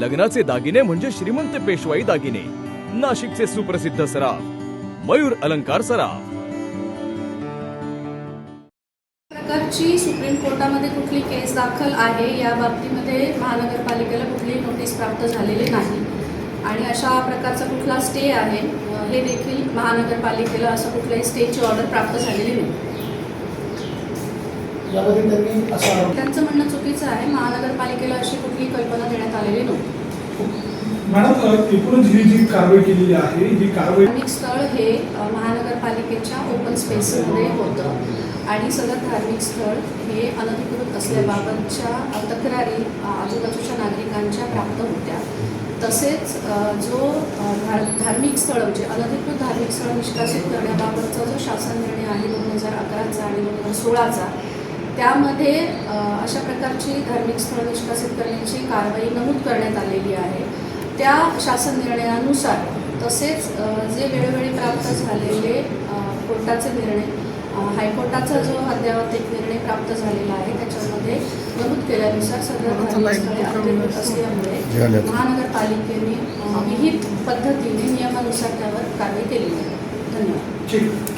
लग्नाचे दागिने म्हणजे श्रीमंत पेशवाई दागिने. नाशिकचे सुप्रसिद्ध सराफ. मयूर अलंकार सराफ. प्रकारची सुप्रीम कोर्टामध्ये कुठली केस दाखल आहे या बाबतीमध्ये महानगरपालिकेला कुठलीही नोटीस प्राप्त झालेली नाही. आणि अशा प्रकारचा कुठला स्टे आहे हे देखील महानगरपालिकेला असं कुठल्याही स्टेची ऑर्डर प्राप्त झालेली नाही. त्यांचं म्हणणं चुकीचं आहे. महानगरपालिकेला अशी कुठली कल्पना देण्यात आलेली. नव्हती मॅडम एकूणच ही जी कारवाई केलेली आहे ही कारवाई धार्मिक स्थळ हे महानगरपालिकेच्या ओपन स्पेसमध्ये होतं. आणि सगळं धार्मिक स्थळ हे अनधिकृत असल्याबाबतच्या तक्रारी आजूबाजूच्या नागरिकांच्या प्राप्त होत्या. तसेच जो धार्मिक स्थळ म्हणजे अनधिकृत धार्मिक स्थळ निष्कासित करण्याबाबतचा जो शासन निर्णय आहे दोन हजार अकराचा आणि दोन हजार सोळाचा त्यामध्ये अशा प्रकारची धार्मिक स्थळ निष्कासित करण्याची कारवाई नमूद करण्यात आलेली आहे. त्या शासन निर्णयानुसार तसेच जे वेळोवेळी प्राप्त झालेले कोर्टाचे निर्णय हायकोर्टाचा जो अद्ययावत एक निर्णय प्राप्त झालेला आहे त्याच्यामध्ये नमूद केल्यानुसार अनधिकृत असल्यामुळे महानगरपालिकेने विहित पद्धतीने नियमानुसार त्यावर कारवाई केलेली आहे. धन्यवाद.